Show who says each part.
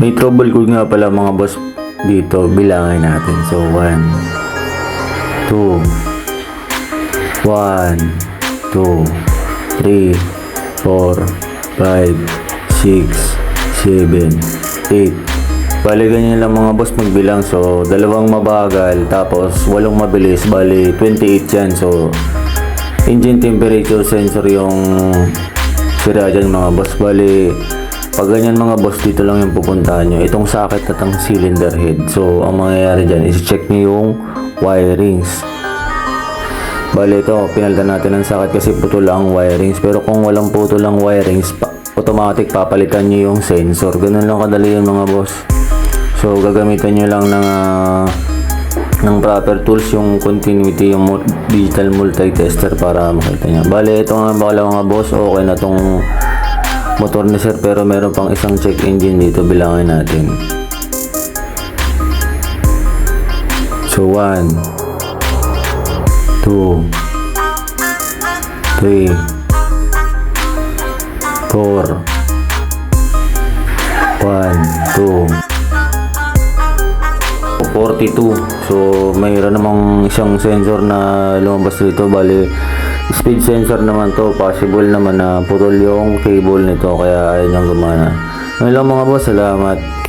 Speaker 1: May trouble ko nga pala mga boss dito. Bilangin natin. So, 1, 2, 1, 2, 3, 4, 5, 6, 7, 8. Bali ganyan lang mga boss magbilang. So, dalawang mabagal, tapos walong mabilis. Bali, 28 yan. So, engine temperature sensor yung sira dyan mga boss. Bali, pag ganyan mga boss, dito lang yung pupuntahan nyo. Itong socket at ang cylinder head. So, ang mangyayari dyan is check nyo yung wirings. Bali ito, pinalitan natin ng socket kasi putol ang wirings. Pero kung walang putol ang wirings, pa- automatic papalitan nyo yung sensor. Ganun lang kadali yun mga boss. So, gagamitan nyo lang ng ah, ng proper tools yung continuity, yung digital multi-tester para makita niya. Bale, ito nga bakala mga boss, okay na tong motor ni sir pero meron pang isang check engine dito, bilangin natin. So, 1, 2, 3, 4, 1, 2, 42. So, mayroon namang isang sensor na lumabas dito. Bali, speed sensor naman to. Possible naman na putol yung cable nito. Kaya ayun yung gumana. Ngayon lang mga boss. Salamat.